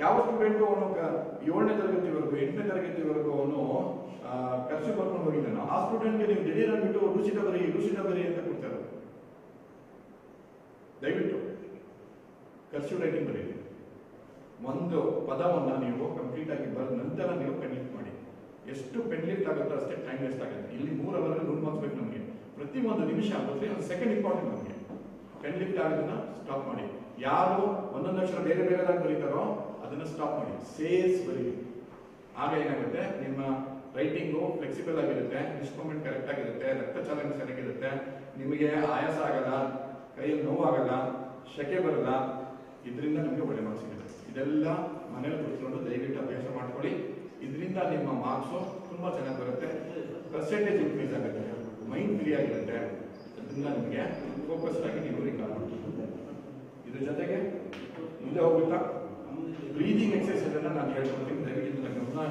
ಯಾವ ಸ್ಟೂಡೆಂಟು ಅವನು ಏಳನೇ ತರಗತಿವರೆಗೂ, ಎಂಟನೇ ತರಗತಿವರೆಗೂ ಅವನು ಖರ್ಚು ಬರ್ಕೊಂಡು ಹೋಗಿದ್ದಾನೆ. ಆ ಸ್ಟೂಡೆಂಟ್ಗೆ ನೀವು ದಿಢೀರ್ ಬಿಟ್ಟು ರುಚಿತ ಬರಿ ರುಚಿತ ಬರಿ ಅಂತ ಕೊಡ್ತಾರೆ. ದಯವಿಟ್ಟು ಖರ್ಚು ರೈಟಿಂಗ್ ಬರೀ ಒಂದು ಪದವನ್ನ ನೀವು ಕಂಪ್ಲೀಟ್ ಆಗಿ ಬರೆದ ನಂತರ ನೀವು ಪೆನ್ಲಿಫ್ಟ್ ಮಾಡಿ. ಎಷ್ಟು ಪೆನ್ಲಿಫ್ಟ್ ಆಗುತ್ತೋ ಅಷ್ಟೇ ಟೈಮ್ ವೇಸ್ಟ್ ಆಗುತ್ತೆ. ಇಲ್ಲಿ ಮೂರು ಅವರ್ ನೂರು ಮಾರ್ಕ್ಸ್ ಬೇಕು ನಮಗೆ. ಪ್ರತಿ ಒಂದು ನಿಮಿಷ ಪ್ರತಿ ಒಂದು ಸೆಕೆಂಡ್ ಇಂಪಾರ್ಟೆಂಟ್ ನಮಗೆ. ಪೆನ್ಲಿಫ್ಟ್ ಆಗೋದನ್ನ ಸ್ಟಾಪ್ ಮಾಡಿ. ಯಾರು ಒಂದೊಂದು ಅಕ್ಷರ ಬೇರೆ ಬೇರೆದಾಗಿ ಬರೀತಾರೋ ಅದನ್ನ ಸ್ಟಾಪ್ ಮಾಡಿ. ಸೇಲ್ಸ್ ಬರೀ ಆಗ ಏನಾಗುತ್ತೆ? ನಿಮ್ಮ ರೈಟಿಂಗು ಫ್ಲೆಕ್ಸಿಬಲ್ ಆಗಿರುತ್ತೆ ಇನ್ಸ್ಟ್ರೂಮೆಂಟ್ ಕರೆಕ್ಟ್ ಆಗಿರುತ್ತೆ ರಕ್ತ ಚಾಲನೆ ಸರಿಯಾಗಿರುತ್ತೆ ನಿಮಗೆ ಆಯಾಸ ಆಗಲ್ಲ, ಕೈಯಲ್ಲಿ ನೋವಾಗಲ್ಲ ಶೆಕೆ ಬರಲ್ಲ, ಇದರಿಂದ ನಿಮಗೆ ಒಳ್ಳೆ ಮಾರ್ಕ್ಸ್ ಸಿಗುತ್ತೆ. ಇದೆಲ್ಲ ಮನೇಲಿ ಕೂತ್ಕೊಂಡು ದಯವಿಟ್ಟು ಅಭ್ಯಾಸ ಮಾಡ್ಕೊಳ್ಳಿ. ಇದರಿಂದ ನಿಮ್ಮ ಮಾರ್ಕ್ಸು ತುಂಬ ಚೆನ್ನಾಗಿ ಬರುತ್ತೆ. ಪರ್ಸೆಂಟೇಜ್ ಇನ್ಕ್ರೀಸ್ ಆಗುತ್ತೆ. ಮೈಂಡ್ ಫ್ರೀ ಆಗಿರುತ್ತೆ. ಅದರಿಂದ ನಿಮಗೆ ಫೋಕಸ್ಡ್ ಆಗಿ ನೀವು ರಿಕಾರ್ಡ್ ಮಾಡ್ತೀವಿ ಇದ್ರ ಜೊತೆಗೆ ಮುಂದೆ ಹೋಗುತ್ತಾ? ಬ್ರೀದಿಂಗ್ ಎಕ್ಸರ್ಸೈಸ್ ಅನ್ನ ನಾನು ಹೇಳ್ಕೊಡ್ತೀನಿ. ದಯವಿಟ್ಟು ಗಮನ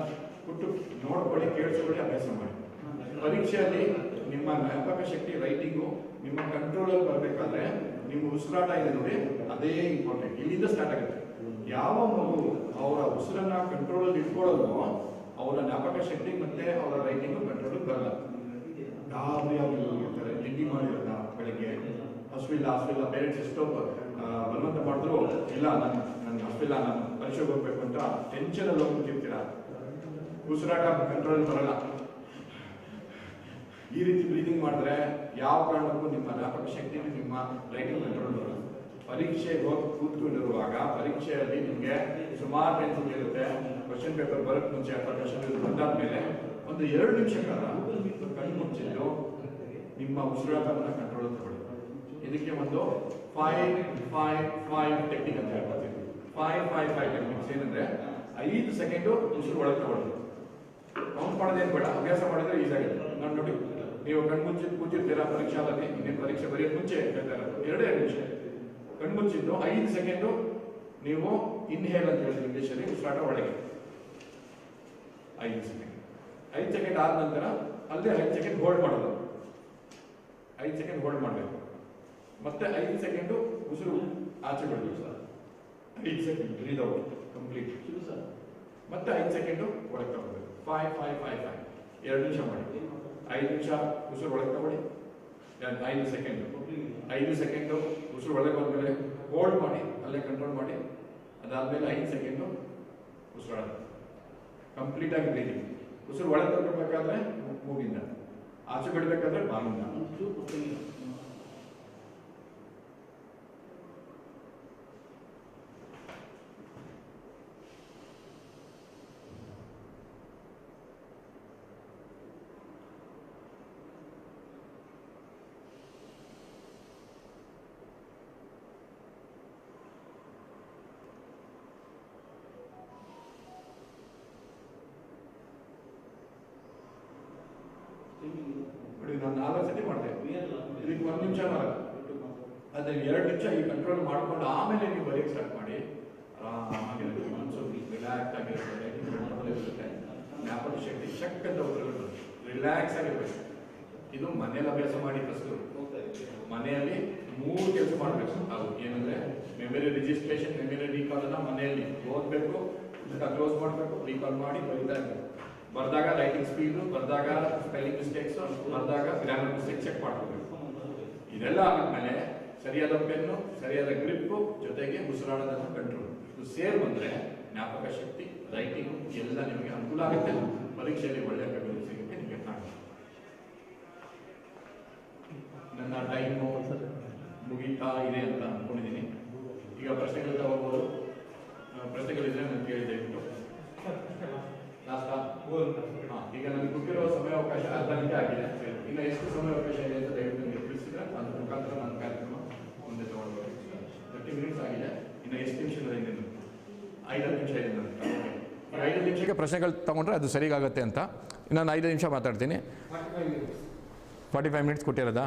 ಕೊಟ್ಟು ನೋಡ್ಕೊಳ್ಳಿ, ಕೇಳಿಸ್ಕೊಳ್ಳಿ, ಅಭ್ಯಾಸ ಮಾಡಿ. ಪರೀಕ್ಷೆಯಲ್ಲಿ ನಿಮ್ಮ ಜ್ಞಾಪಕ ಶಕ್ತಿ ರೈಟಿಂಗು ನಿಮ್ಮ ಕಂಟ್ರೋಲ್ ಅಲ್ಲಿ ಬರಬೇಕಾದ್ರೆ ನಿಮ್ಮ ಉಸಿರಾಟ ಇದೆ ನೋಡಿ, ಅದೇ ಇಂಪಾರ್ಟೆಂಟ್ ಇಲ್ಲಿಂದ ಸ್ಟಾರ್ಟ್ ಆಗುತ್ತೆ. ಯಾವ ಮಗು ಅವರ ಉಸಿರನ್ನ ಕಂಟ್ರೋಲ್ ಅಲ್ಲಿ ಇಟ್ಕೊಳ್ಳೋದು, ಅವರ ಜ್ಞಾಪಕ ಶಕ್ತಿ ಮತ್ತೆ ಅವರ ರೈಟಿಂಗು ಕಂಟ್ರೋಲ್ ಬರಲ್ಲ. ಇರ್ತಾರೆ ತಿಂಡಿ ಮಾಡಿರಲ್ಲ ಬೆಳಿಗ್ಗೆ? ಹಸುವಿಲ್ಲ ಹಸುವಿಲ್ಲ ಪೇರೆಂಟ್ಸ್ ಎಷ್ಟೋ ಬಲವಂತ ಮಾಡಿದ್ರು, ಇಲ್ಲ, ನಾನು ನನ್ಗೆ ಅಷ್ಟಿಲ್ಲ ನಾನು ಪರೀಕ್ಷೆಗೆ ಹೋಗ್ಬೇಕು ಅಂತ ಟೆನ್ಷನ್ ಅಲ್ಲಿ ಹೋಗ್ಬಿಟ್ಟಿರ್ತೀರ ಉಸಿರಾಟ ಕಂಟ್ರೋಲ್ ಬರಲ್ಲ. ಈ ರೀತಿ ಬ್ರೀದಿಂಗ್ ಮಾಡಿದ್ರೆ ಯಾವ ಕಾರಣಕ್ಕೂ ನಿಮ್ಮ ಜ್ಞಾಪಕ ಶಕ್ತಿ ನಿಮ್ಮ ರೈಟಿಂಗ್ ಕಂಟ್ರೋಲ್ ಬರಲ್ಲ. ಪರೀಕ್ಷೆಗೆ ಹೋಗಿ ಕೂತ್ಕೊಂಡಿರುವಾಗ ಪರೀಕ್ಷೆಯಲ್ಲಿ ನಿಮಗೆ ಸುಮಾರು ಟೆನ್ಷನ್ ಇರುತ್ತೆ ಕ್ವಶನ್ ಪೇಪರ್ ಬರೋಕ್ಕೆ ಮುಂಚೆ ಅಥವಾ ಕ್ವಶನ್ ಬಂದಾದ್ಮೇಲೆ ಒಂದು ಎರಡು ನಿಮಿಷ ಕಾಲ ಕಣ್ಣು ಮುಚ್ಚಿದ್ದು ನಿಮ್ಮ ಉಸಿರಾಟವನ್ನು ಕಂಟ್ರೋಲ್ ತಗೊಳ್ಳಿ. ಇದಕ್ಕೆ ಒಂದು ಫೈವ್ ಫೈವ್ ಫೈವ್ ಟೆಕ್ನಿಕ್ ಅಂತ ಹೇಳ್ಕೊತೀವಿ ಫೈವ್ ಫೈವ್ ಫೈವ್ ಟೆಕ್ನಿಕ್ಸ್ ಏನಂದ್ರೆ ಐದು ಸೆಕೆಂಡು ಉಸಿರು ಒಳಗೆ ತಗೊಳ್ಳಿ ಕೌಂಟ್ ಮಾಡೋದೇನು ಬೇಡ, ಅಭ್ಯಾಸ ಮಾಡಿದ್ರೆ ಈಸಿ ಆಗುತ್ತೆ. ನಾನು ನೋಡಿ ನೀವು ಕಣ್ಮುಚ್ಚಿ ಕೂತಿರ್ತೀರಾ ಪರೀಕ್ಷಾದಲ್ಲಿ ಇನ್ನೇನು ಪರೀಕ್ಷೆ ಬರೆಯೋದು ಮುಂಚೆ ಹೇಳ್ತಾ ಇರೋದು? ಎರಡೇ ಎರಡು ನಿಮಿಷ ಕಣ್ಮುಚ್ಚಿದ್ದು ಐದು ಸೆಕೆಂಡು ನೀವು ಇನ್ಹೇಲ್ ಅಂತ ಹೇಳ್ತೀವಿ ಇಂಗ್ಲೀಷಲ್ಲಿ ಸ್ಟಾರ್ಟ್ ಒಳಗೆ. ಐದು ಸೆಕೆಂಡ್ ಐದು ಸೆಕೆಂಡ್ ಆದ ನಂತರ ಅಲ್ಲೇ ಐದು ಸೆಕೆಂಡ್ ಹೋಲ್ಡ್ ಮಾಡೋದು. ಐದು ಸೆಕೆಂಡ್ ಹೋಲ್ಡ್ ಮಾಡಬೇಕು. ಮತ್ತೆ ಐದು ಸೆಕೆಂಡು ಉಸಿರು ಆಚೆ ಬಿಡಬೇಕು ಸರ್ ಐದು ಸೆಕೆಂಡ್ ಬ್ರೀದ್ ಔಟ್ ಕಂಪ್ಲೀಟ್ ಮತ್ತೆ ಐದು ಸೆಕೆಂಡು ಒಳಗೆ ತಗೊಳ್ಬೇಕು. ಫೈವ್ ಫೈವ್ ಫೈವ್ ಫೈವ್ ಎರಡು ನಿಮಿಷ ಮಾಡಿ. ಐದು ನಿಮಿಷ ಉಸಿರು ಒಳಗೆ ತಗೊಳ್ಳಿ. ಐದು ಸೆಕೆಂಡು ಐದು ಸೆಕೆಂಡು ಉಸಿರು ಒಳಗೆ ಬಂದಮೇಲೆ ಹೋಲ್ಡ್ ಮಾಡಿ ಅಲ್ಲೇ ಕಂಟ್ರೋಲ್ ಮಾಡಿ. ಅದಾದಮೇಲೆ ಐದು ಸೆಕೆಂಡು ಉಸಿರಾಡ ಕಂಪ್ಲೀಟ್ ಆಗಿ ಬ್ರೀದಿಂಗ್ ಉಸಿರು ಒಳಗೆ ತಗೊಳ್ಬೇಕಾದ್ರೆ ಮೂಗಿಂದ. ಆಚೆ ಬಿಡಬೇಕಾದ್ರೆ ಬಾಯಿಂದ ನೋಡಿ ನಾನು ನಾಲ್ಕು ಸತಿ ಮಾಡಿದೆ ಇದಕ್ಕೆ ಒಂದು ನಿಮಿಷ ಅದೇ ಎರಡು ನಿಮಿಷ ಈ ಕಂಟ್ರೋಲ್ ಮಾಡ್ಕೊಂಡು ಆಮೇಲೆ ನೀವು ಬರೆಯಕ್ಕೆ ಸ್ಟಾರ್ಟ್ ಮಾಡಿ. ಆರಾಮಾಗಿರುತ್ತೆ ಮನಸ್ಸು ರಿಲ್ಯಾಕ್ಸ್ ಆಗಿರುತ್ತೆ. ಜ್ಞಾಪಕ ಶಕ್ತಿ ಶಕ್ ಅಂತ ರಿಲ್ಯಾಕ್ಸ್ ಆಗಿರ್ಬೇಕು. ಇದು ಮನೇಲಿ ಅಭ್ಯಾಸ ಮಾಡಿ ಫಸ್ಟು ಮನೆಯಲ್ಲಿ ಮೂರು ಕೆಲಸ ಮಾಡಬೇಕು. ಅದು ಏನಂದ್ರೆ ಮೆಮೊರಿ ರಿಜಿಸ್ಟ್ರೇಷನ್ ಮೆಮೊರಿ ರೀಕಾಲ್ ಅನ್ನ ಮನೆಯಲ್ಲಿ. ಓದಬೇಕು ಕ್ಲೋಸ್ ಮಾಡಬೇಕು ರೀಕಾಲ್ ಮಾಡಿ ಬರೀತಾ ಇರಬೇಕು. ಬರ್ದಾಗ ರೈಟಿಂಗ್ ಸ್ಪೀಡು ಬರ್ದಾಗ ಸ್ಪೆಲ್ಲಿಂಗ್ ಮಿಸ್ಟೇಕ್ಸ್ ಬರ್ದಾಗ ಗ್ರಾಮರ್ ಮಿಸ್ಟೇಕ್ ಚೆಕ್ ಮಾಡ್ಕೋಬೇಕು. ಇದೆಲ್ಲ ಆದ್ಮೇಲೆ ಸರಿಯಾದ ಪೆನ್ನು ಸರಿಯಾದ ಗ್ರಿಪ್ ಜೊತೆಗೆ ಉಸಿರಾಡದ ಕಂಟ್ರೋಲ್ ಇದು ಸೇರ್ ಬಂದ್ರೆ ಜ್ಞಾಪಕ ಶಕ್ತಿ ರೈಟಿಂಗ್ ಎಲ್ಲ ನಿಮಗೆ ಅನುಕೂಲ ಆಗುತ್ತೆ. ಪರೀಕ್ಷೆಯಲ್ಲಿ ಒಳ್ಳೆ ಕಂಡು ಸಿಗುತ್ತೆ ನಿಮಗೆ ಕಾಣುತ್ತೆ ನನ್ನ ಟೈಮು ಮುಗೀತಾ ಇದೆ ಅಂತ ಅನ್ಕೊಂಡಿದ್ದೀನಿ ಈಗ ಪ್ರಶ್ನೆಗಳು ಹೋಗ್ಬೋದು ಪ್ರಶ್ನೆಗಳಿದ್ರೆ ನಾನು ಕೇಳಿದೆ ಹಾ, ಈಗ ನನಗೆ ಕೊಟ್ಟಿರೋ ಸಮಯಾವಕಾಶ ಅರ್ಧ ಗಂಟೆ ಆಗಿದೆ. ಇನ್ನು ಎಷ್ಟು ಸಮಯಾವಕಾಶ ಇದೆ ಅಂತ ದಯವಿಟ್ಟು ನೀವು ತಿಳಿಸಿದ್ರೆ ಅದ್ರ ಮುಖಾಂತರ ನನ್ನ ಕಾರ್ಯಕ್ರಮ ಮುಂದೆ ತಗೊಳ್ಬೋದು ತರ್ಟಿ ಮಿನಿಟ್ಸ್ ಆಗಿದೆ. ಇನ್ನು ಎಷ್ಟು ನಿಮಿಷ ಇದೆ ಇನ್ನು ಐದು ನಿಮಿಷ ಇದೆ ನನ್ನ ಹತ್ರ. ಐದು ನಿಮಿಷಕ್ಕೆ ಪ್ರಶ್ನೆಗಳು ತಗೊಂಡ್ರೆ ಅದು ಸರಿಗಾಗುತ್ತೆ ಅಂತ. ನಾನು ಐದು ನಿಮಿಷ ಮಾತಾಡ್ತೀನಿ. ಫಾರ್ಟಿ ಫೈವ್ ಮಿನಿಟ್ಸ್ ಕೊಟ್ಟಿರೋದಾ?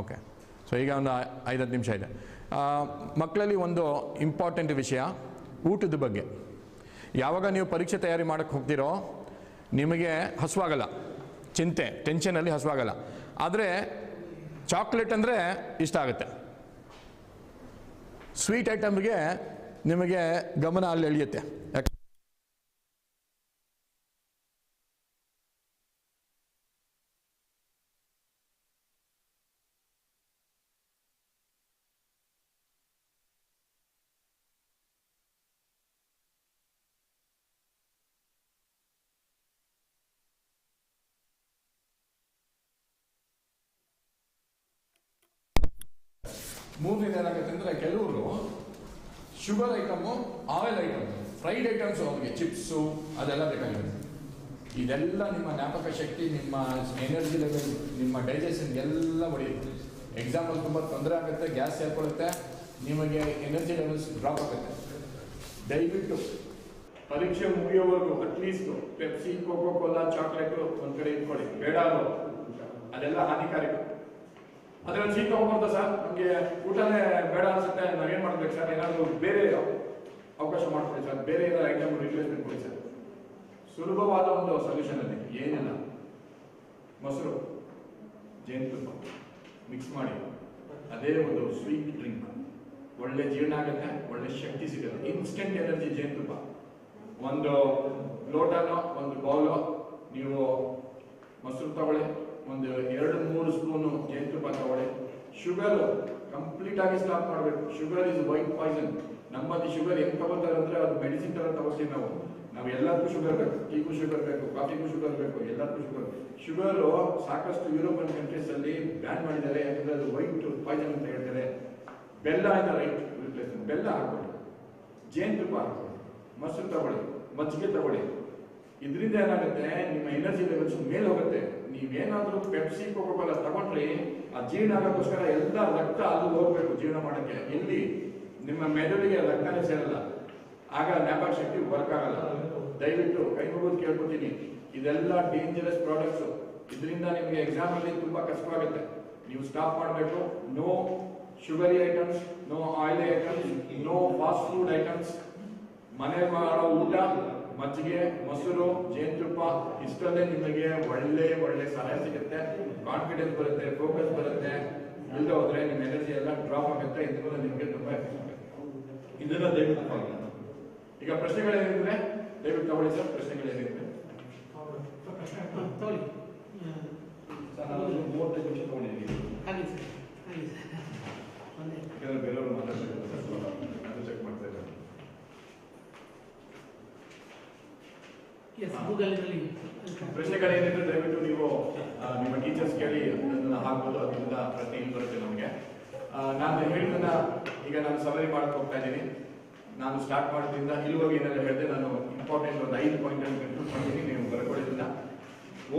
ಓಕೆ ಸೊ ಈಗ ಒಂದು ಐದತ್ತು ನಿಮಿಷ ಇದೆ. ಮಕ್ಕಳಲ್ಲಿ ಒಂದು ಇಂಪಾರ್ಟೆಂಟ್ ವಿಷಯ ಊಟದ ಬಗ್ಗೆ. ಯಾವಾಗ ನೀವು ಪರೀಕ್ಷೆ ತಯಾರಿ ಮಾಡೋಕ್ಕೆ ಹೋಗ್ತೀರೋ ನಿಮಗೆ ಹಸುವಾಗಲ್ಲ. ಚಿಂತೆ ಟೆನ್ಷನಲ್ಲಿ ಹಸುವಾಗಲ್ಲ. ಆದರೆ ಚಾಕ್ಲೇಟ್ ಅಂದರೆ ಇಷ್ಟ ಆಗುತ್ತೆ. ಸ್ವೀಟ್ ಐಟಮ್ಗೆ ನಿಮಗೆ ಗಮನ ಅಲ್ಲಿ ಎಳೆಯುತ್ತೆ. ಯಾಕೆ ಮೂರನೇದು ಏನಾಗುತ್ತೆ ಅಂದ್ರೆ ಕೆಲವರು sugar item oil item fried items ಅವ್ರಿಗೆ ಚಿಪ್ಸು ಅದೆಲ್ಲ ಬೇಕಾಗಿರುತ್ತೆ. ಇದೆಲ್ಲ ನಿಮ್ಮ ಜ್ಞಾಪಕ ಶಕ್ತಿ, ನಿಮ್ಮ ಎನರ್ಜಿ ಲೆವೆಲ್ ನಿಮ್ಮ ಡೈಜೆಷನ್ ಎಲ್ಲ ಹೊಡೆಯುತ್ತೆ ಎಕ್ಸಾಂಪಲ್ ತುಂಬ ತೊಂದರೆ ಆಗುತ್ತೆ ಗ್ಯಾಸ್ ಸೇರ್ಕೊಳ್ಳುತ್ತೆ, ನಿಮಗೆ ಎನರ್ಜಿ ಲೆವೆಲ್ಸ್ ಡ್ರಾಪ್ ಆಗುತ್ತೆ. ದಯವಿಟ್ಟು ಪರೀಕ್ಷೆ ಮುಗಿಯೋವರೆಗೂ at least Pepsi Coca Cola chocolate ಒಂದ್ ಕಡೆ ಇಟ್ಕೊಳ್ಳಿ. ಬೇಡ ಅದು. ಅದೆಲ್ಲ ಹಾನಿಕಾರಕ. ಅದ್ರಲ್ಲಿ ಸೀಟ್ ತಗೊಂಡ್ಬರ್ತಾ ಸರ್? ನಮಗೆ ಊಟನೇ ಬೇಡ ಅನ್ಸುತ್ತೆ, ನಾವೇನ್ ಮಾಡ್ಬೇಕು ಸರ್? ಏನಾದರೂ ಬೇರೆ ಅವಕಾಶ ಮಾಡ್ಕೊಡಿ ಸರ್. ಬೇರೆ ಏನಾದ್ರು ಐಟಮ್ ರಿಪ್ಲೇಸ್ಮೆಂಟ್ ಕೊಡಿ ಸರ್. ಸುಲಭವಾದ ಒಂದು ಸೊಲ್ಯೂಷನ್ ಅಲ್ಲಿ, ಏನಿಲ್ಲ. ಮೊಸರು, ಜೇನುತುಪ್ಪ ಮಿಕ್ಸ್ ಮಾಡಿ. ಅದೇ ಒಂದು ಸ್ವೀಟ್ ಡ್ರಿಂಕ್ ಒಳ್ಳೆ ಜೀರ್ಣ ಆಗುತ್ತೆ, ಒಳ್ಳೆ ಶಕ್ತಿ ಸಿಗುತ್ತೆ. ಇನ್ಸ್ಟೆಂಟ್ ಎನರ್ಜಿ ಜೇನುತುಪ್ಪ. ಒಂದು ಲೋಟನೋ, ಒಂದು ಬೌಲೋ ನೀವು ಮೊಸರು ತಗೊಳ್ಳಿ. ಒಂದು ಎರಡು ಮೂರು ಸ್ಪೂನು ಜೇನುತುಪ್ಪ ತಗೊಳ್ಳಿ ಶುಗರ್ ಕಂಪ್ಲೀಟ್ ಆಗಿ ಸ್ಟಾಪ್ ಮಾಡಬೇಕು. ಶುಗರ್ ಇಸ್ ವೈಟ್ ಪಾಯ್ಸನ್ ನಮ್ಮಲ್ಲಿ ಶುಗರ್ ಹೆಂಗ್ ತಗೋತಾರೆ ಅಂದ್ರೆ ಅದು ಮೆಡಿಸಿನ್ ತರ ತಗೋತೀವಿ ನಾವು. ನಾವು ಎಲ್ಲದಕ್ಕೂ ಶುಗರ್ ಬೇಕು. ಟೀಗೂ ಶುಗರ್ ಬೇಕು ಕಾಫಿಗೂ ಶುಗರ್ ಬೇಕು, ಎಲ್ಲದಕ್ಕೂ ಶುಗರ್ ಶುಗರ್ ಸಾಕಷ್ಟು ಯುರೋಪಿಯನ್ ಕಂಟ್ರೀಸ್ ಅಲ್ಲಿ ಬ್ಯಾನ್ ಮಾಡಿದ್ದಾರೆ. ಯಾಕಂದ್ರೆ ಅದು ವೈಟ್ ಪಾಯ್ಸನ್ ಅಂತ ಹೇಳ್ತಾರೆ. ಬೆಲ್ಲ ಇಂದ ರೈಟ್ ರಿಪ್ಲೇಸ್ ಬೆಲ್ಲ ಹಾಕೊಳ್ಳಿ ಜೇನುತುಪ್ಪ ಹಾಕೊಳ್ಳಿ ಮೊಸರು ತಗೊಳ್ಳಿ. ಮಜ್ಜಿಗೆ ತಗೊಳ್ಳಿ. ಇದರಿಂದ ಏನಾಗುತ್ತೆ? ನಿಮ್ಮ ಎನರ್ಜಿ ಲೆವೆಲ್ಸ್ ಮೇಲೆ ಹೋಗುತ್ತೆ. ನೀವೇನಾದ್ರೂ ಪೆಪ್ಸಿ ಕೋಕೋಕೋಲ ತಗೊಂಡ್ರಿ, ಆ ಜೀರ್ಣ ಆಗೋಕ್ಕೋಸ್ಕರ ಎಲ್ಲ ರಕ್ತ ಅದು ಹೋಗ್ಬೇಕು ಜೀರ್ಣ ಮಾಡಕ್ಕೆ. ಇಲ್ಲಿ ನಿಮ್ಮ ಮೆದುಳಿಗೆ ರಕ್ತನೇ ಸೇರಲ್ಲ. ಆಗ ಜ್ಞಾಪಕ ಶಕ್ತಿ ವರ್ಕ್ ಆಗಲ್ಲ. ದಯವಿಟ್ಟು ಕೈ ಮುಗಿದು ಕೇಳ್ಕೊತೀನಿ. ಇದೆಲ್ಲ ಡೇಂಜರಸ್ ಪ್ರಾಡಕ್ಟ್ಸ್ ಇದರಿಂದ ನಿಮಗೆ ಎಕ್ಸಾಮ್ ಅಲ್ಲಿ ತುಂಬಾ ಕಷ್ಟವಾಗುತ್ತೆ. ನೀವು ಸ್ಟಾಪ್ ಮಾಡಬೇಕು. No sugary items no oil items no fast food items ಮನೆ ಮಾಡೋ ಊಟ ಮಜ್ಜಿಗೆ ಮೊಸರು ಜೇನುತುಪ್ಪ ಇಷ್ಟಲ್ಲೇ ನಿಮಗೆ ಒಳ್ಳೆ ಒಳ್ಳೆ ಸಲಹೆ ಸಿಗುತ್ತೆ. ಕಾನ್ಫಿಡೆನ್ಸ್ ಬರುತ್ತೆ ಫೋಕಸ್ ಬರುತ್ತೆ. ಇಲ್ಲದೆ ಹೋದ್ರೆ ನಿಮ್ಮ ಎನರ್ಜಿ ಎಲ್ಲ ಡ್ರಾಪ್ ಆಗುತ್ತೆ. ಇದರಿಂದ ನಿಮಗೆ ತುಂಬಾ ಇದನ್ನ ದಯವಿಟ್ಟು. ಈಗ ಪ್ರಶ್ನೆಗಳೇನಿದ್ರೆ ದಯವಿಟ್ಟು ತಗೊಳ್ಳಿ ಸರ್ ಪ್ರಶ್ನೆಗಳೇನಿದ್ರೆ ಸರ್ ನಾನು ಮೂವತ್ತೈದು ನಿಮಿಷ ತಗೊಂಡಿದ್ದೀನಿ ಹಾಗೆ ಸರ್ ಹಾಗೆ ಸರ್ ಒಂದೇ ಯಾಕಂದ್ರೆ ಬೇರೆಯವರು ಮಾತಾಡ್ಬೇಕು ಅದು ಚೆಕ್ ಮಾಡ್ತಾ ಇದ್ದಾರೆ ಗೂಗಲ್ನಲ್ಲಿ ಪ್ರಶ್ನೆಗಳೇನಿದ್ರೆ ದಯವಿಟ್ಟು ನೀವು ನಿಮ್ಮ ಟೀಚರ್ಸ್ ಕೇಳಿ ಅದನ್ನ ಹಾಕ್ಬೋದು, ಅದರಿಂದ ಪ್ರಶ್ನೆ ಇಲ್ಲಿ ಬರುತ್ತೆ ನಮಗೆ. ನಾನು ಹೇಳಿದ್ದನ್ನ ಈಗ ನಾನು ಸಮರಿ ಮಾಡಕ್ ಹೋಗ್ತಾ ಇದ್ದೀನಿ. ನಾನು ಸ್ಟಾರ್ಟ್ ಮಾಡೋದ್ರಿಂದ ಇಲ್ಲಿವರೆಗೆ ಏನೆಲ್ಲ ಹೇಳಿದೆ ನಾನು ಇಂಪಾರ್ಟೆಂಟ್ ಒಂದು ಐದು ಪಾಯಿಂಟ್ ಅನ್ನು ಕನ್ಕ್ಲೂಡ್ ಮಾಡಿದ್ದೀನಿ ನೀವು ಬರ್ಕೊಳ್ಳೋದ್ರಿಂದ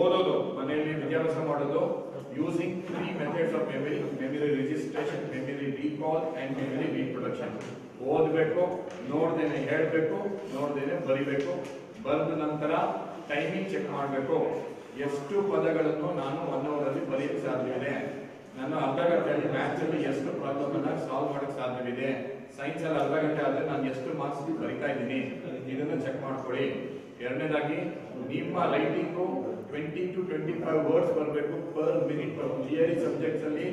ಓದೋದು, ಮನೆಯಲ್ಲಿ ವಿದ್ಯಾಭ್ಯಾಸ ಮಾಡೋದು using three methods of memory memory registration memory recall and memory reproduction ಓದಬೇಕು, ನೋಡ್ದೇನೆ ಹೇಳಬೇಕು, ನೋಡ್ದೇನೆ ಬರಿಬೇಕು. ಬರೆದ ನಂತರ ಟೈಮಿಂಗ್ ಚೆಕ್ ಮಾಡಬೇಕು. ಎಷ್ಟು ಪದಗಳನ್ನು ನಾನು ಒನ್ ಅವರ್ ಅಲ್ಲಿ ಬರೆಯಕ್ಕೆ ಸಾಧ್ಯವಿದೆ ನಾನು ಅರ್ಧ ಗಂಟೆಯಲ್ಲಿ ಮ್ಯಾಥ್ಸ್ ಅಲ್ಲಿ ಎಷ್ಟು ಪ್ರಾಬ್ಲಮ್ ಅನ್ನ ಸಾಲ್ವ್ ಮಾಡಕ್ಕೆ ಸಾಧ್ಯವಿದೆ ಸೈನ್ಸ್ ಅಲ್ಲಿ ಅರ್ಧ ಗಂಟೆ ಆದ್ರೆ ನಾನು ಎಷ್ಟು ಮಾರ್ಕ್ಸ್ ಬರಿತಾ ಇದ್ದೀನಿ. ಇದನ್ನ ಚೆಕ್ ಮಾಡ್ಕೊಳ್ಳಿ. ಎರಡನೇದಾಗಿ, ನಿಮ್ಮ writing twenty to twenty five words ಬರಬೇಕು ಪರ್ ಮಿನಿಟ್ ಥಿಯರಿ ಸಬ್ಜೆಕ್ಟ್ಸ್ ಅಲ್ಲಿ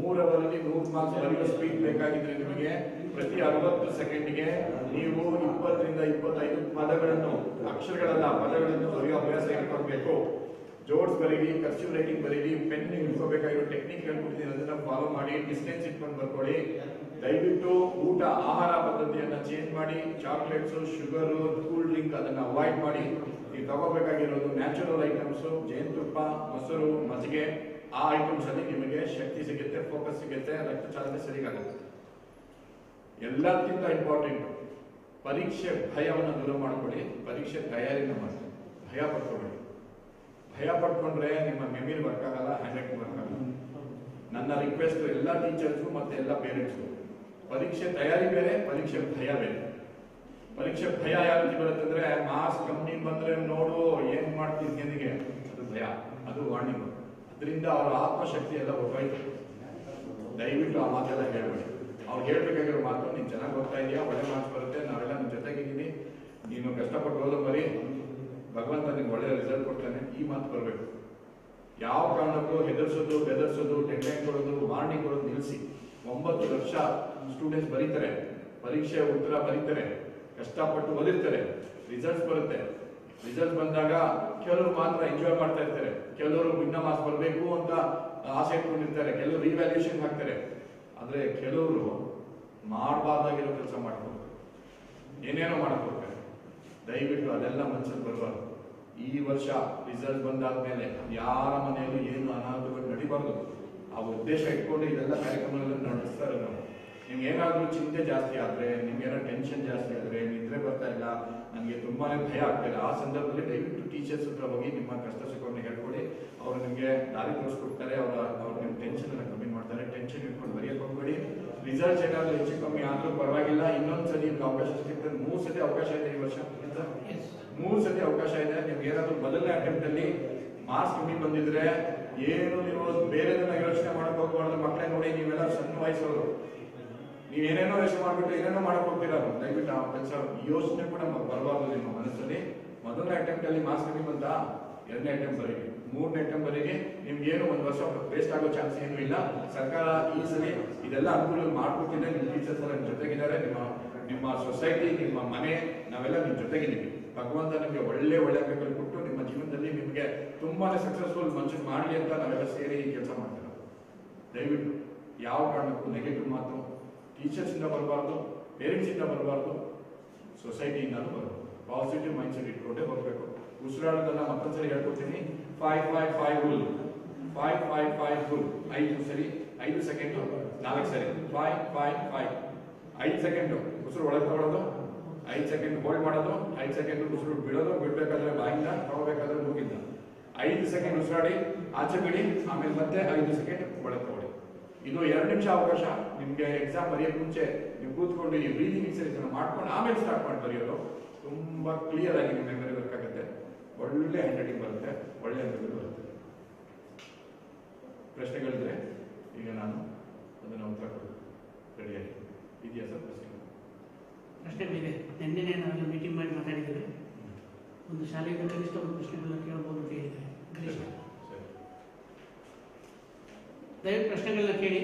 ಮೂರ್ ಅವರಲ್ಲಿ ನೂರು ಮಾರ್ಕ್ಸ್ ಬರೆಯುವ ಸ್ಪೀಡ್ ಬೇಕಾಗಿದ್ರೆ ನಿಮಗೆ ಪ್ರತಿ ಅರವತ್ತು ಸೆಕೆಂಡ್ಗೆ ನೀವು ಇಪ್ಪತ್ತರಿಂದ ಇಪ್ಪತ್ತೈದು ಪದಗಳನ್ನು, ಅಕ್ಷರಗಳನ್ನ ಪದಗಳನ್ನು ಬರೆಯುವ ಅಭ್ಯಾಸ ಇಟ್ಕೊಳ್ಬೇಕು. ಜೋಡ್ಸ್ ಬರೀರಿ ಕರ್ಸಿವ್ ರೈಟಿಂಗ್ ಬರೀರಿ ಪೆನ್ ಇಟ್ಕೋಬೇಕಾಗಿರೋ ಟೆಕ್ನಿಕ್ ಹೇಳ್ಕೊಡ್ತೀನಿ, ಅದನ್ನ ಫಾಲೋ ಮಾಡಿ ಡಿಸ್ಟೆನ್ಸ್ ಇಟ್ಕೊಂಡು ಬರ್ಕೊಳ್ಳಿ. ದಯವಿಟ್ಟು ಊಟ, ಆಹಾರ ಪದ್ಧತಿಯನ್ನ ಚೇಂಜ್ ಮಾಡಿ ಚಾಕ್ಲೇಟ್ಸ್ ಶುಗರ್ ಕೂಲ್ ಡ್ರಿಂಕ್ ಅದನ್ನ ಅವಾಯ್ಡ್ ಮಾಡಿ. ನೀವು ತಗೋಬೇಕಾಗಿರೋದು ನ್ಯಾಚುರಲ್ ಐಟಮ್ಸ್ ಜೇನುತುಪ್ಪ, ಮೊಸರು, ಮಜ್ಜಿಗೆ. ಆ ಐಟಮ್ಸ್ ಅಲ್ಲಿ ನಿಮಗೆ ಶಕ್ತಿ ಸಿಗುತ್ತೆ ಫೋಕಸ್ ಸಿಗುತ್ತೆ ರಕ್ತ ಚಾಲನೆ ಸರಿಯಾಗುತ್ತೆ. ಎಲ್ಲಕ್ಕಿಂತ ಇಂಪಾರ್ಟೆಂಟ್ ಪರೀಕ್ಷೆ ಭಯವನ್ನು ದೂರ ಮಾಡ್ಕೊಳ್ಳಿ, ಪರೀಕ್ಷೆ ತಯಾರಿನ ಮಾಡಿ, ಭಯ ಪಡ್ಕೊಬೇಡಿ ಭಯ ಪಡ್ಕೊಂಡ್ರೆ ನಿಮ್ಮ ಮೆಮರಿ ವರ್ಕ್ ಆಗಲ್ಲ ಹ್ಯಾಂಡ್ ವರ್ಕ್ ಆಗಲ್ಲ. ನನ್ನ ರಿಕ್ವೆಸ್ಟ್ ಎಲ್ಲ ಟೀಚರ್ಸು ಮತ್ತೆ ಎಲ್ಲ ಪೇರೆಂಟ್ಸು ಪರೀಕ್ಷೆ ತಯಾರಿ ಬೇರೆ, ಪರೀಕ್ಷೆ ಭಯ ಬೇರೆ. ಪರೀಕ್ಷೆ ಭಯ ಯಾವ ರೀತಿ ಬರುತ್ತೆ ಅಂದ್ರೆ ಮಾರ್ಕ್ಸ್ ಕಮ್ಮಿ ಬಂದ್ರೆ ನೋಡು, ಏನ್ ಮಾಡ್ತೀನಿ ನಿನಗೆ? ಅದು ಭಯ, ಅದು ವಾರ್ನಿಂಗ್ ಅದರಿಂದ ಅವರ ಆತ್ಮಶಕ್ತಿ ಎಲ್ಲ ಹೊರಟೋಯ್ತು ದಯವಿಟ್ಟು ಆ ಮಾತೆಲ್ಲ ಹೇಳ್ಬೇಡಿ. ಅವ್ರು ಹೇಳ್ಬೇಕಾಗಿರೋ ಮಾತು, ನೀನು ಚೆನ್ನಾಗಿ ಹೋಗ್ತಾ ಇದೆಯಾ? ಒಳ್ಳೆ ಮಾತು ಬರುತ್ತೆ, ನಾವೆಲ್ಲ ನಿಮ್ಮ ಜೊತೆಗಿದ್ದೀನಿ. ನೀನು ಕಷ್ಟಪಟ್ಟು ಓದೋ ಬರೀ ಭಗವಂತ ನಿಮ್ಗೆ ಒಳ್ಳೆ ರಿಸಲ್ಟ್ ಕೊಡ್ತಾನೆ. ಈ ಮಾತು ಬರಬೇಕು. ಯಾವ ಕಾರಣಕ್ಕೂ ಹೆದರ್ಸೋದು, ಬೆದರ್ಸೋದು ಡೆಡ್ಲೈನ್ ಕೊಡೋದು ವಾರ್ನಿಂಗ್ ಕೊಡೋದು ನಿಲ್ಲಿಸಿ ಒಂಬತ್ತು ವರ್ಷ ಸ್ಟೂಡೆಂಟ್ಸ್ ಬರೀತಾರೆ. ಪರೀಕ್ಷೆ ಉತ್ತರ ಬರೀತಾರೆ. ಕಷ್ಟಪಟ್ಟು ಓದಿರ್ತಾರೆ. ರಿಸಲ್ಟ್ಸ್ ಬರುತ್ತೆ. ರಿಸಲ್ಟ್ ಬಂದಾಗ ಕೆಲವರು ಮಾತ್ರ ಎಂಜಾಯ್ ಮಾಡ್ತಾ ಇರ್ತಾರೆ. ಕೆಲವರು ಇನ್ನ ಮಾರ್ಕ್ಸ್ ಬರಬೇಕು ಅಂತ ಆಸೆ ಇಟ್ಕೊಂಡಿರ್ತಾರೆ. ಕೆಲವರು ರಿವ್ಯಾಲ್ಯೂಷನ್ ಹಾಕ್ತಾರೆ. ಆದರೆ ಕೆಲವರು ಮಾಡಬಾರ್ದಾಗಿರೋ ಕೆಲಸ ಮಾಡ್ತಾರೆ ಏನೇನೋ ಮಾಡ್ಕೊಳ್ತಾರೆ ದಯವಿಟ್ಟು ಅದೆಲ್ಲ ಮನಸ್ಸಲ್ಲಿ ಬರಬಾರ್ದು. ಈ ವರ್ಷ ರಿಸಲ್ಟ್ ಬಂದಾದ್ಮೇಲೆ ಯಾರ ಮನೆಯಲ್ಲೂ ಏನು ಅನಾಹುತಗಳು ನಡಿಬಾರ್ದು. ಆ ಉದ್ದೇಶ ಇಟ್ಕೊಂಡು ಇದೆಲ್ಲ ಕಾರ್ಯಕ್ರಮಗಳನ್ನು ನಡೆಸ್ತಾರೆ ನಾವು. ನಿಮ್ಗೆ ಏನಾದ್ರೂ ಚಿಂತೆ ಜಾಸ್ತಿ ಆದ್ರೆ ನಿಮ್ಗೆ ಏನಾದ್ರು ಟೆನ್ಷನ್ ಜಾಸ್ತಿ ಆದ್ರೆ ನಿದ್ರೆ ಬರ್ತಾ ಇಲ್ಲ ನನಗೆ ತುಂಬಾನೇ ಭಯ ಆಗ್ತಾ ಇಲ್ಲ ಆ ಸಂದರ್ಭದಲ್ಲಿ ದಯವಿಟ್ಟು ಟೀಚರ್ಸ್ ಹತ್ರ ಹೋಗಿ ನಿಮ್ಮ ಕಷ್ಟ ಸುಖವನ್ನು ಹೇಳ್ಕೊಳ್ಳಿ. ಅವ್ರು ನಿಮಗೆ ದಾರಿ ತೋರಿಸ್ಕೊಡ್ತಾರೆ ಅವರ ಅವ್ರು ನಿಮ್ಮ ಟೆನ್ಷನ್ ಅನ್ನ ಕಮ್ಮಿ ಮಾಡ್ತಾರೆ. ಟೆನ್ಷನ್ ಇಟ್ಕೊಂಡು ಬರೆಯಕ್ಕೆ ಹೋಗ್ಬೇಡಿ ರಿಸಲ್ಟ್ಸ್ ಏನಾದ್ರು ಹೆಚ್ಚು ಕಮ್ಮಿ ಆದ್ರೂ ಪರವಾಗಿಲ್ಲ. ಇನ್ನೊಂದ್ಸರಿ ನಿಮ್ಗೆ ಅವಕಾಶ ಸಿಗ್ತದೆ ಮೂರು ಸತಿ ಅವಕಾಶ ಇದೆ ಈ ವರ್ಷ. ಮೂರ್ ಸತಿ ಅವಕಾಶ ಇದೆ. ನಿಮ್ಗೆ ಏನಾದ್ರು ಮೊದಲನೇ ಅಟೆಂಪ್ಟ್ ಅಲ್ಲಿ ಮಾರ್ಕ್ಸ್ ಕಮ್ಮಿ ಬಂದಿದ್ರೆ ಏನು ನೀವು ಬೇರೆದನ್ನ ಯೋಚನೆ ಮಾಡಕ್ ಹೋಗ್ಬಾರ್ದು. ಮಕ್ಕಳೇ ನೋಡಿ ನೀವೆಲ್ಲ ಸಣ್ಣ ವಯಸ್ಸವರು. ಏನೇನೋ ಯೋಚನೆ ಮಾಡ್ಬಿಟ್ಟು ಏನೇನೋ ಮಾಡಕ್ ಹೋಗ್ತೀರಾ ದಯವಿಟ್ಟು ಆ ಕೆಲಸ ಯೋಚನೆ ಕೂಡ ಬರಬಾರ್ದು ನಿಮ್ಮ ಮನಸ್ಸಲ್ಲಿ. ಮೊದಲನೇ ಅಟೆಂಪ್ಟ್ ಅಲ್ಲಿ ಮಾರ್ಕ್ಸ್ ಕಮ್ಮಿ ಬಂತ ಎರಡನೇ ಅಟೆಂಪ್ಟ್ ವರೆಗೆ ಮೂರನೇ ಅಟೆಂಪ್ಟ್ ವರೆಗೆ ನಿಮ್ಗೆ ಏನು ಒಂದು ವರ್ಷ ವೇಸ್ಟ್ ಆಗೋ ಚಾನ್ಸ್ ಏನು ಇಲ್ಲ. ಸರ್ಕಾರ ಈ ಸರಿ ಇದೆಲ್ಲ ಅನುಕೂಲ ಮಾಡ್ಕೊಟ್ಟಿದೆ ನಿಮ್ಮ ಟೀಚರ್ಸ್ ಎಲ್ಲ ನಿಮ್ ಜೊತೆಗಿದ್ದಾರೆ. ನಿಮ್ಮ ನಿಮ್ಮ ಸೊಸೈಟಿ ನಿಮ್ಮ ಮನೆ, ನಾವೆಲ್ಲ ನಿಮ್ ಜೊತೆಗಿದ್ದೀವಿ. ಭಗವಂತ ನಿಮಗೆ ಒಳ್ಳೆ ಒಳ್ಳೆ ಅಂಕಗಳು ಕೊಟ್ಟು ನಿಮ್ಮ ಜೀವನದಲ್ಲಿ ನಿಮಗೆ ತುಂಬಾನೇ ಸಕ್ಸಸ್ಫುಲ್ ಮನುಷ್ಯ ಮಾಡಲಿ ಅಂತ ನಾವೆಲ್ಲ ಸೇರಿ ಕೆಲಸ ಮಾಡ್ತೀವಿ ದಯವಿಟ್ಟು ಯಾವ ಕಾರಣಕ್ಕೂ ನೆಗೆಟಿವ್ ಮಾತು ಟೀಚರ್ಸ್ ಇಂದ ಬರಬಾರ್ದು, ಪೇರೆಂಟ್ಸಿಂದ ಬರಬಾರ್ದು ಸೊಸೈಟಿಯಿಂದಲೂ ಬರಬಾರ್ದು. ಪಾಸಿಟಿವ್ ಮೈಂಡ್ ಸೆಟ್ ಇಟ್ಕೊಂಡೇ ಬರಬೇಕು ಉಸಿರಾಡೋದನ್ನ ಮತ್ತೊಂದ್ಸರಿ ಹೇಳ್ಕೊಡ್ತೀನಿ. Five five five rule five five five rule ಐದು ಸರಿ, ಐದು ಸೆಕೆಂಡ್ ನಾಲ್ಕು ಸರಿ. ಫೈವ್ ಫೈವ್ ಫೈವ್ ಐದು ಸೆಕೆಂಡು ಉಸಿರು ಒಳಗೆ ತಗೊಳ್ಳೋದು ಐದು ಸೆಕೆಂಡ್ ಹೋಲ್ಡ್ ಮಾಡೋದು. ಐದು ಸೆಕೆಂಡ್ ಉಸಿರು ಬಿಡೋದು ಬಿಡಬೇಕಾದ್ರೆ ಬಾಯಿಂದ ತಗೋಬೇಕಾದ್ರೆ ಮೂಗಿಂದ. ಐದು ಸೆಕೆಂಡ್ ಉಸಿರಾಡಿ, ಆಚೆ ಬಿಡಿ. ಆಮೇಲೆ ಮತ್ತೆ ಐದು ಸೆಕೆಂಡ್ ಒಳಗೆ ತಗೊಳ್ಳಿ. ಇನ್ನು ಎರಡು ನಿಮಿಷ ಅವಕಾಶ. ನಿಮಗೆ ಎಕ್ಸಾಮ್ ಬರೆಯೋಕೆ ಮುಂಚೆ ನೀವು ಕೂತ್ಕೊಂಡು ಈ ಬ್ರೀದಿಂಗ್ ಎಕ್ಸರ್ಸೈಸ್ ಮಾಡ್ಕೊಂಡು ಆಮೇಲೆ ಸ್ಟಾರ್ಟ್ ಮಾಡಿ ಬರೆಯೋದು. ತುಂಬ ಕ್ಲಿಯರ್ ಆಗಿ ನಿಮ್ಮ ಮೆಮರಿ ವರ್ಕ್ ಆಗುತ್ತೆ. ಒಳ್ಳೆ ಹ್ಯಾಂಡ್ ರೈಟಿಂಗ್ ಬರುತ್ತೆ, ಒಳ್ಳೆ ಮೆಮರಿ ಬರುತ್ತೆ. ಪ್ರಶ್ನೆಗಳಿದ್ರೆ ಈಗ ನಾನು ಅದನ್ನು ಉತ್ತರ ಕೊಡೋದು ರೆಡಿಯಾಗಿ ಇದೆಯಾ ಸರ್ ಪ್ರಶ್ನೆ ಪ್ರಶ್ನೆಗಳಿದೆ ನಿನ್ನೆನೇ ನಾವೆಲ್ಲ ಮೀಟಿಂಗ್ ಮಾಡಿ ಮಾತಾಡಿದ್ದೇವೆ ಒಂದು ಶಾಲೆಗೆ ಕನಿಷ್ಠ ಒಂದು ಪ್ರಶ್ನೆಗಳನ್ನ ಕೇಳಬಹುದು ಅಂತ ಹೇಳಿದ್ದಾರೆ ಗಣೇಶ ಸರಿ ದಯವಿಟ್ಟು ಪ್ರಶ್ನೆಗಳನ್ನ ಕೇಳಿ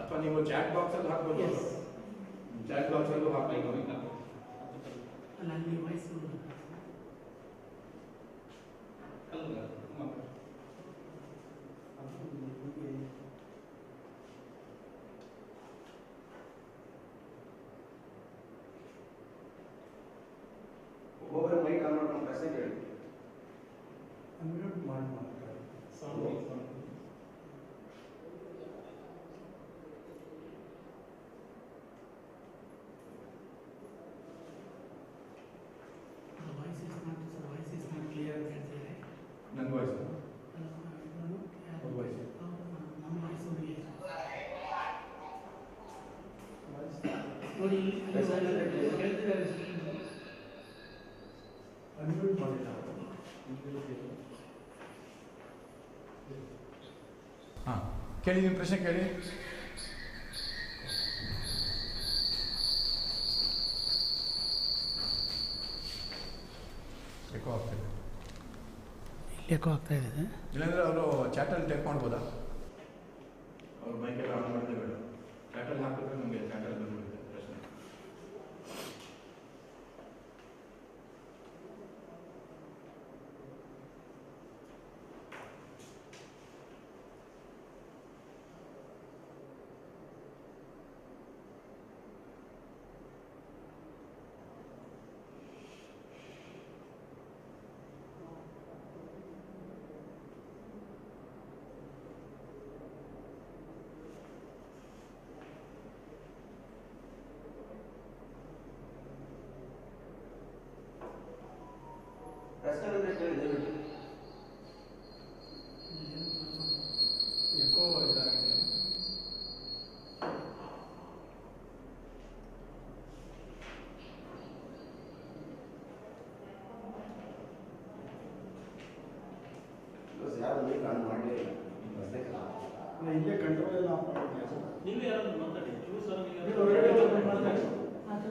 ಅಥವಾ ನೀವು ಚಾಟ್ ಬಾಕ್ಸ್ ಅಲ್ಲಿ ಹಾಕ್ಬೋದು Yes. ಚಾಟ್ ಬಾಕ್ಸ್ ಅಲ್ಲೂ ಹಾಕ್ಬೋದು ಅಲ್ಲ ಅಲ್ಲಿ ವಯಸ್ಸು ಒಬ್ಬೊಬ್ಬರ ಮೈಕ್ ಆನ್ ಮಾಡ್ಕೊಂಡು ಪ್ರಶ್ನೆ ಕೇಳಿ voice is not voice is not clear ಅಂತ ಹೇಳ್ತಿದ್ದಾರೆ ನನ್ನ ವಾಯ್ಸ್ ಅಲ್ಲ, ನಾನು ಯಾರು- ಅವ್ರ voice. ಹೌದು, ನಮ್ಮ ವಾಯ್ಸ್ ಅವ್ರಿಗೆ ನೋಡಿ ಇಲ್ಲಿ ಹೇಳ್ತಿದ್ದಾರೆ ಹಾ ಕೇಳಿ ನಿಮ್ಮ ಪ್ರಶ್ನೆ ಕೇಳಿ. ಲೆಕ್ಕ ಆಗ್ತಾ ಇದೆ. ಇಲ್ಲಾಂದ್ರೆ ಅವರು ಚಾಟಲ್ಲಿ ಟೈಪ್ ಮಾಡ್ಬೋದಾ ಅವ್ರ ಮೈಕೆಲ್ಲ ಆನ್ ಮಾಡಿದ್ರೆ ಬೇಡ ಚಾಟಲ್ಲಿ ಹಾಕಿದ್ರೆ ನಮಗೆ ಚಾಟಲ್ಲಿ ಬಂದ್ಬಿಡುತ್ತೆ ಪ್ರಶ್ನೆ ಪ್ರಶ್ನೆಗಳಿದ್ರೆ ಕೇಳಿ ದಯವಿಟ್ಟು ಎಕೋ ಇದಾಗಿದೆ ಇವತ್ತು ಯಾರು ಮೈಕ್ ಆನ್ ಮಾಡಲೇ ಇಲ್ಲ ಪ್ರಶ್ನೆ ಕೇಳಿ. ಇಲ್ಲೇ ಕಂಟ್ರೋಲ್ ಎಲ್ಲ ಆಫ್ ಮಾಡಿದ್ಯಾ ಸರ್? ನೀವು ಯಾರಾದ್ರೂ ಮಾತಾಡಿ ನೀವು ಸರ್ ನೀವು ಇದು ಹೊರಗಡೆ ಹೋಗಿ ಮಾತಾಡಿ. ಅದು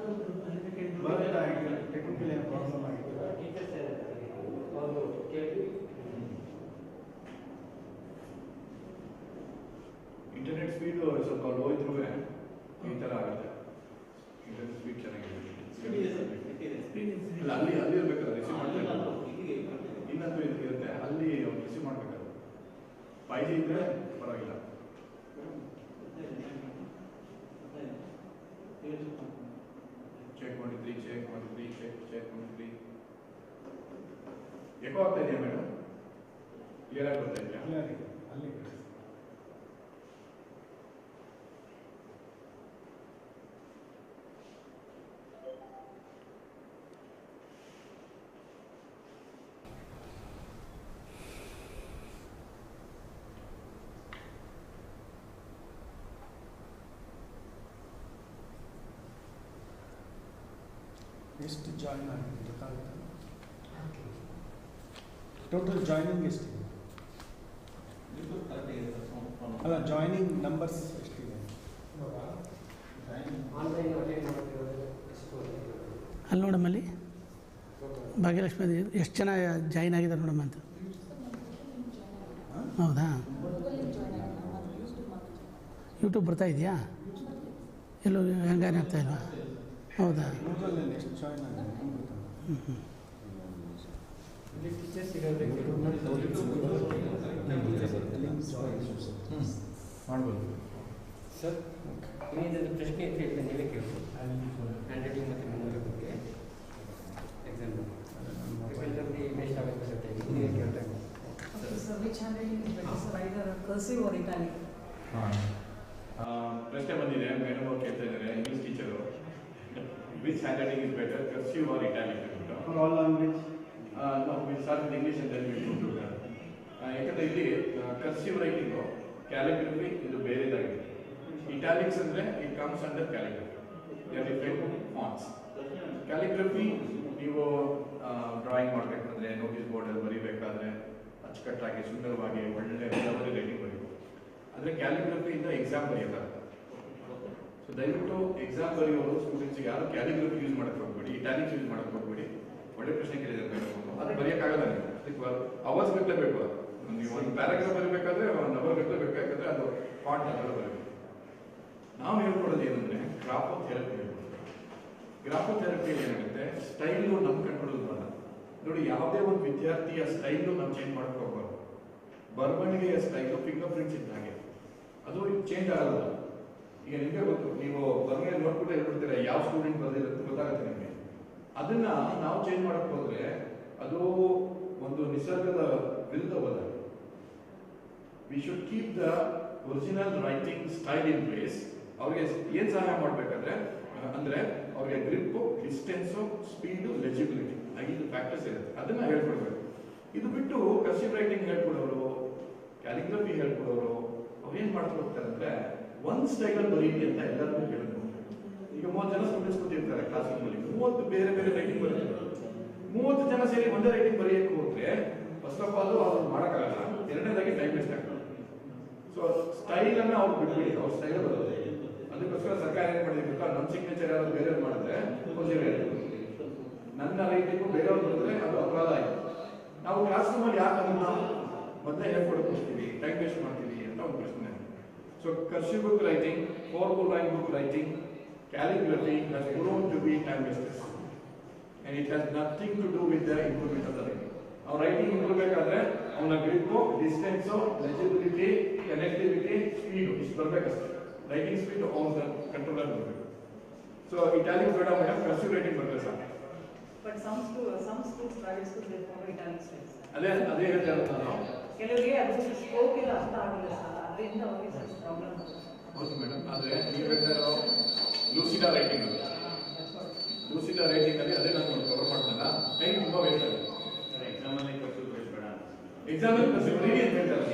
ಬರೋದಿಲ್ಲ ಆಗಿದೆ ಟೆಕ್ನಿಕಲ್ ಏನು ಪ್ರಾಬ್ಲಮ್ ಆಗಿದೆ ಇಂಟರ್ನೆಟ್ ಸ್ಪೀಡ್ ಸ್ವಲ್ಪ ಲೋ ಇದ್ರೂ ಈ ಥರ ಇಲ್ಲ ಅಲ್ಲಿ ಅಲ್ಲಿ ಇರ್ಬೇಕಲ್ಲ ರಿಸೀವ್ ಮಾಡ್ತಾ ಅಲ್ಲ, ಇಲ್ಲ. ಇಲ್ಲಿಗೆ ಬರ್ತೀನಿ. ಇನ್ನೊಂದು ಇದು ಇರುತ್ತೆ ಅಲ್ಲಿ ಅವ್ರು ರಿಸೀವ್ ಮಾಡ್ಬೇಕಾದ್ರೆ ಫೈ ಜಿ ಇದ್ರೆ ಪರವಾಗಿಲ್ಲ ಚೆಕ್ ಮಾಡಿದ್ರಿ ಚೆಕ್ ಮಾಡಿದ್ರಿ ಚೆಕ್ ಚೆಕ್ ಮಾಡಿದ್ರಿ ಎಕೋ ಆಗ್ತಾ ಇದೆಯಾ ಮೇಡಮ್? ಕ್ಲಿಯರ್ ಆಗಿ ಬರ್ತಾ ಇದೆಯಾ ಕ್ಲಿಯರ್ ಇದೆ ಅಲ್ಲಿ ಎಷ್ಟು ಜಾಯಿನ್ ಆಗಿದೆ ಗೊತ್ತಾಗುತ್ತೆ ಟೋಟಲ್ ಜಾಯ್ನಿಂಗ್ ಎಷ್ಟಿದೆ ಅಲ್ಲ ಜಾಯ್ನಿಂಗ್ ನಂಬರ್ಸ್ ಎಷ್ಟಿದೆ ಅಲ್ಲಿ ನೋಡಮ್ಮ ಅಲ್ಲಿ. ಭಾಗ್ಯಲಕ್ಷ್ಮಿ ಎಷ್ಟು ಜನ ಜಾಯಿನ್ ಆಗಿದ್ದಾರೆ ನೋಡಮ್ಮ ಅಂತ? ಹೌದಾ? ಯೂಟ್ಯೂಬ್ ಬರ್ತಾ ಇದೆಯಾ? ಎಲ್ಲೋ ಹೆಂಗಾನೆ ಆಗ್ತಾ ಇಲ್ವಾ? ಹೌದಾ? ಹ್ಞೂ ಹ್ಞೂ ಮಾಡ್ಬೋದು ಸರ್ ಇನ್ನೊಂದು ಪ್ರಶ್ನೆ ಅಂತ ಹೇಳ್ತೇನೆ ನೀವೇ ಕೇಳ್ಬೋದು ಹ್ಯಾಂಡ್ ರೈಟಿಂಗ್ ಮತ್ತು ಮೆಮೊರಿ ಬಗ್ಗೆ ಎಕ್ಸಾಮ್ ಇವೆಲ್ಲರಲ್ಲಿ ವೇಸ್ಟ್ ಆಗುತ್ತೆ ನೀವೇ ಕೇಳ್ತಾ Okay, so which handwriting is better, sir, either cursive or italic? ಹಾಂ ಆ, ಪ್ರಶ್ನೆ ಬಂದಿದೆ ಮೇಡಮ್ ಅವ್ರು ಕೇಳ್ತಾ ಇದ್ದಾರೆ English teacher which hand writing is better cursive or italic ಅಂತ ಫಾರ್ ಆಲ್ ಲ್ಯಾಂಗ್ವೇಜ್ ನಾವು ವಿಲ್ ಸ್ಟಾರ್ಟ್ ವಿತ್ ಇಂಗ್ಲಿಷ್ ಅಂತ ಹೇಳ್ಬಿಟ್ಟು ಯಾಕಂದ್ರೆ ಇಲ್ಲಿ ಕರ್ಸಿವ್ ರೈಟಿಂಗು ಕ್ಯಾಲಿಗ್ರಫಿ ಇದು ಬೇರೆದಾಗಿದೆ. ಇಟಾಲಿಕ್ಸ್ ಅಂದ್ರೆ it comes under calligraphy different fonts calligraphy ನೀವು ಡ್ರಾಯಿಂಗ್ ಮಾಡಬೇಕಂದ್ರೆ ನೋಟಿಸ್ ಬೋರ್ಡಲ್ಲಿ ಬರಿಬೇಕಾದ್ರೆ, ಅಚ್ಚುಕಟ್ಟಾಗಿ, ಸುಂದರವಾಗಿ, ಒಳ್ಳೆ ಒಳ್ಳೆ ರೈಟಿಂಗ್ ಬರೀಬೇಕು. ಆದರೆ ಕ್ಯಾಲಿಗ್ರಫಿಯಿಂದ ಎಕ್ಸಾಮ್ ಬರೆಯಲ್ಲ ಸೊ ದಯವಿಟ್ಟು ಎಕ್ಸಾಮ್ ಬರೆಯೋರು ಸ್ಟೂಡೆಂಟ್ಸ್ ಯಾರು ಕ್ಯಾಲಿಗ್ರಫಿ ಯೂಸ್ ಮಾಡಕ್ ಹೋಗ್ಬೇಡಿ ಇಟಾಲಿಕ್ಸ್ ಯೂಸ್ ಮಾಡಕ್ ಹೋಗ್ಬೇಡಿ. ಒಳ್ಳೆ ಪ್ರಶ್ನೆ ಕೇಳಿದ್ದಾರೆ ಅದು ಬರೆಯೋಕ್ಕಾಗಲ್ಲ ನೀವು. ಅದಕ್ಕೆ ಅವರ್ಸ್ ಗಟ್ಟಲೆ ಬೇಕು. ನೀವು ಒಂದು ಪ್ಯಾರಾಗ್ರಾಫ್ ಬರಬೇಕಾದ್ರೆ ಒಂದು ಅವರ್ ಗಟ್ಟಲೆ ಬೇಕು. ಯಾಕಂದ್ರೆ ಅದು ಪಾಟ್ ಅದೆಲ್ಲ ಬರಬೇಕು ನಾವು ಹೇಳ್ಕೊಡೋದು ಏನಂದ್ರೆ ಗ್ರಾಫೋಥೆರಪಿ ಥೆರಪಿ ಹೇಳ್ಕೊಡ್ತೀವಿ ಗ್ರಾಫೋ ಥೆರಪಿಯಲ್ಲಿ ಏನಾಗುತ್ತೆ ಸ್ಟೈಲು ನಮ್ಮ ಕಂಟ್ರೋಲ್ ಬರಲ್ಲ ನೋಡಿ, ಯಾವುದೇ ಒಂದು ವಿದ್ಯಾರ್ಥಿಯ ಸ್ಟೈಲು ನಾವು ಚೇಂಜ್ ಮಾಡ್ಕೋಬಾರ್ದು ಬರವಣಿಗೆಯ ಸ್ಟೈಲು ಫಿಂಗರ್ ಪ್ರಿಂಟ್ಸ್ ಇದ್ದ ಹಾಗೆ. ಅದು ಚೇಂಜ್ ಆಗಲ್ಲ. ಈಗ ನಿಮಗೆ ಗೊತ್ತು, ನೀವು ಬರವಣಿಗೆ ನೋಡ್ಕೊಂಡು ಹೇಳ್ಬಿಡ್ತೀರಾ, ಯಾವ ಸ್ಟೂಡೆಂಟ್ ಬರೆದಿರುತ್ತೆ ಗೊತ್ತಾಗುತ್ತೆ ನಿಮಗೆ. ಅದನ್ನ ನಾವು ಚೇಂಜ್ ಮಾಡಕ್ ಹೋದ್ರೆ ಅದು ಒಂದು ನಿಸರ್ಗದ ವಿರುದ್ಧವಲ್ಲ. We should keep the original writing style in place ಅವ್ರಿಗೆ ಏನ್ ಸಹಾಯ ಮಾಡ್ಬೇಕಂದ್ರೆ ಅಂದ್ರೆ ಅವ್ರಿಗೆ ಗ್ರಿಪ್ ಡಿಸ್ಟೆನ್ಸು ಸ್ಪೀಡು ಲೆಜಿಬಿಲಿಟಿ ಐದು ಫ್ಯಾಕ್ಟರ್ಸ್ ಇರುತ್ತೆ. ಅದನ್ನ ಹೇಳ್ಕೊಡ್ಬೇಕು. ಇದು ಬಿಟ್ಟು ಕಸಿಪ್ ರೈಟಿಂಗ್ ಹೇಳ್ಕೊಡೋರು ಕ್ಯಾಲಿಗ್ರಫಿ ಹೇಳ್ಕೊಡೋರು, ಅವ್ರು ಏನ್ ಮಾಡ್ತಾ ಹೋಗ್ತಾರೆ ಅಂದ್ರೆ, ಒಂದ್ ಸ್ಟೈಲ್ ಬರೀರಿ ಅಂತ ಎಲ್ಲರಿಗೂ ಹೇಳಿದ್ರು ಈಗ ಮೂವತ್ತು ಜನ ಸ್ಟೂಡೆಂಟ್ಸ್ ಕೂತಿರ್ತಾರೆ ಕ್ಲಾಸ್ ರೂಮಲ್ಲಿ ಮೂವತ್ತು ಬೇರೆ ಬೇರೆ ರೈಟಿಂಗ್ ಬರೀತಾರೆ ಮೂವತ್ತು ಜನ ಸೇರಿ ಒಂದೇ ರೈಟಿಂಗ್ ಬರೆಯಕ್ಕೆ ಹೋದ್ರೆ ಫಸ್ಟ್ ಆಫ್ ಆಲ್ ಅವ್ರು ಮಾಡೋಕ್ಕಾಗಲ್ಲ. ಎರಡನೇದಾಗಿ ಟೈಮ್ ವೇಸ್ಟ್ ಆಗ್ತಾರೆ ಸೊ ಸ್ಟೈಲ್ ಅನ್ನ ಅವ್ರು ಬಿಟ್ಬಿಡಿ. ಅವ್ರ ಸ್ಟೈಲ್ ಬರೋದು ಅದಕ್ಕೋಸ್ಕರ ಸರ್ಕಾರ ಏನ್ ಮಾಡಿದೆ ಗೊತ್ತಾ ನಮ್ಮ ಸಿಗ್ನೇಚರ್ ಯಾರು ಬೇರೆ ಮಾಡಿದ್ರೆ. ನನ್ನ ರೈಟಿಂಗು ಬೇರೆಯವ್ರು ಬರೆದ್ರೆ ಅದು ಅಪರಾಧ ಆಯ್ತು. ನಾವು ಕ್ಲಾಸ್ ರೂಮಲ್ಲಿ ಯಾಕೆ ಅದನ್ನ ಮೊದಲೇ ಹೇಳ್ಕೊಡಕ್ಕೆ ಹೋಗ್ತೀವಿ ಟೈಮ್ ವೇಸ್ಟ್ ಮಾಡ್ತೀವಿ ಅಂತ ಒಂದು ಪ್ರಶ್ನೆ. ಸೊ ಕರ್ಸಿ book writing four book writing calligraphy has grown to be wasters. And it has nothing to do with the improvement of the writing. ಅವ್ನ ರೈಟಿಂಗ್ ಇಂಪ್ರೂವ್ ಅವನ grip distance legibility connectivity speed ಇಷ್ಟು ಬರ್ಬೇಕಷ್ಟೇ. Writing speed ಅವನ ಕಂಟ್ರೋಲಲ್ಲಿ ಬರಬೇಕು. So italic ಬೇಡ madam cursive writing ಬರಬೇಕು sir But some school, some schools, private schools, they follow italic style, sir. ಅದೇ ಅದೇ ಹೇಳ್ತಾ ಇರೋದು ನಾನು. ಕೆಲವರಿಗೆ ಅದು ಸ್ಕೋಪ್ ಇಲ್ಲ ಅರ್ಥ ಆಗಿಲ್ಲ ಸರ್. ಅದರಿಂದ ಅವರಿಗೆ ಪ್ರಾಬ್ಲಮ್ ಹೌದು ಮೇಡಮ್ ಆದರೆ ನೀವು ಹೇಳ್ತಾ ಇರೋ ಲೂಸಿಡಾ ರೈಟಿಂಗ್ ಲೂಸಿಡಾ ರೈಟಿಂಗ್ ಅಲ್ಲಿ ಅದೇ ನಾನು ಕವರ್ ಮಾಡ್ತಾನ ಟೈಮ್ ತುಂಬ ವೇಸ್ಟ್ ಆಗುತ್ತೆ ಎಕ್ಸಾಮಲ್ಲಿ ಕರ್ಸಿವ್ ಬೇಡ ಎಕ್ಸಾಮ್ ಅಲ್ಲಿ ಕರ್ಸಿವ್ ಬರೀರಿ ಅಂತ ಹೇಳ್ತಾರೆ.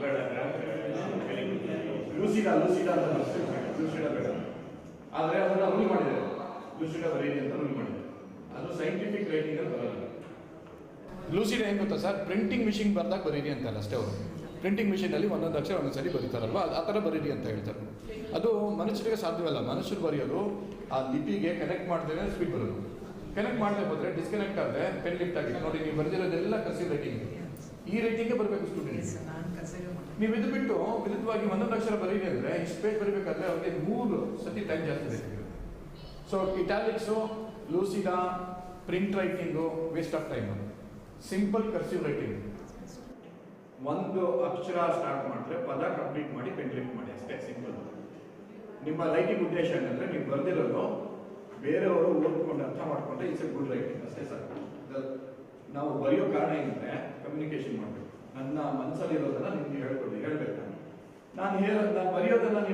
ಬೇಡ ಲೂಸಿಡಾ ಲೂಸಿಡಾ ಅಂತ. ಲೂಸಿಡಾ ಬೇಡ. ಆದರೆ ಅದನ್ನ ರೂಲ್ ಮಾಡಿದ್ದಾರೆ. ಲೂಸಿಡಾ ಬರೀರಿ ಅಂತ ರೂಲ್ ಮಾಡಿದ್ದಾರೆ. ಅದು ಸೈಂಟಿಫಿಕ್ ರೈಟಿಂಗ್ ಅಂತ ಬರಲ್ಲ. ಲೂಸಿಡಾ ಹೆಂಗೆ ಗೊತ್ತಾ ಸರ್? ಪ್ರಿಂಟಿಂಗ್ ಮಿಷಿನ್ ಬರ್ದಾಗ ಬರೀರಿ ಅಂತಲ್ಲ ಅಷ್ಟೇ ಅವರು. ಪ್ರಿಂಟಿಂಗ್ ಮಿಷಿನಲ್ಲಿ ಒಂದೊಂದು ಅಕ್ಷರ ಒಂದೊಂದು ಸರಿ ಬರೀತಾರಲ್ವ? ಆ ಥರ ಬರೀರಿ ಅಂತ ಹೇಳ್ತಾರೆ. ಅದು ಮನುಷ್ಯರಿಗೆ ಸಾಧ್ಯವಲ್ಲ. ಮನುಷ್ಯರು ಬರೆಯೋದು ಆ ಲಿಪಿಗೆ ಕನೆಕ್ಟ್ ಮಾಡಿದ್ರೆ ಸ್ಪೀಡ್ ಬರೋದು. ಕನೆಕ್ಟ್ ಮಾಡದೆ ಹೋದ್ರೆ ಡಿಸ್ಕನೆಕ್ಟ್ ಆದರೆ ಪೆನ್ ಲಿಫ್ಟ್ ಆಗಿ. ನೋಡಿ ನೀವು ಬರೆದಿರೋದೆಲ್ಲ ಕಸಿ ರೈಟಿಂಗ್ ಈ ರೈಟಿಂಗೇ ಬರಬೇಕು ಸ್ಟೂಡೆಂಟ್ಸ್ ಮಾಡಿ ನೀವು ಇದು ಬಿಟ್ಟು ವಿರುದ್ಧವಾಗಿ ಒಂದೊಂದು ಅಕ್ಷರ ಬರೀರಿ ಅಂದರೆ ಇಷ್ಟು ಪೇಜ್ ಬರೀಬೇಕಾದ್ರೆ ಅವ್ರಿಗೆ ಮೂರು ಸತಿ ಟೈಮ್ ಜಾಸ್ತಿ ಬೇಕು. So italics Lucida print writing waste of time simple cursive writing ಒಂದು ಅಕ್ಷರ ಸ್ಟಾರ್ಟ್ ಮಾಡಿದ್ರೆ ಪದ ಕಂಪ್ಲೀಟ್ ಮಾಡಿ ಪೆನ್ಲಿಫ್ಟ್ ಮಾಡಿ, ಅಷ್ಟೇ ಸಿಂಪಲ್ ನಿಮ್ಮ ರೈಟಿಂಗ್ ಉದ್ದೇಶ ಏನಂದ್ರೆ ನೀವು ಬರ್ದಿರೋದು ಬೇರೆಯವರು ಓದ್ಕೊಂಡು ಅರ್ಥ ಮಾಡ್ಕೊಂಡ್ರೆ ಇಟ್ಸ್ ಎ ಗುಡ್ ರೈಟಿಂಗ್ ಅಷ್ಟೇ ಸರ್ ನಾವು ಬರೆಯೋ ಕಾರಣ ಏನಂದ್ರೆ ಕಮ್ಯುನಿಕೇಶನ್ ಮಾಡಬೇಕು. ನನ್ನ ಮನಸ್ಸಲ್ಲಿರೋದನ್ನ ನಿಮ್ಗೆ ಹೇಳ್ಕೊಡಿ, ಹೇಳ್ಬೇಕು ನಾನು. ನಾನು ಹೇಳ, ನಾನು ಬರೆಯೋದನ್ನ ನೀವು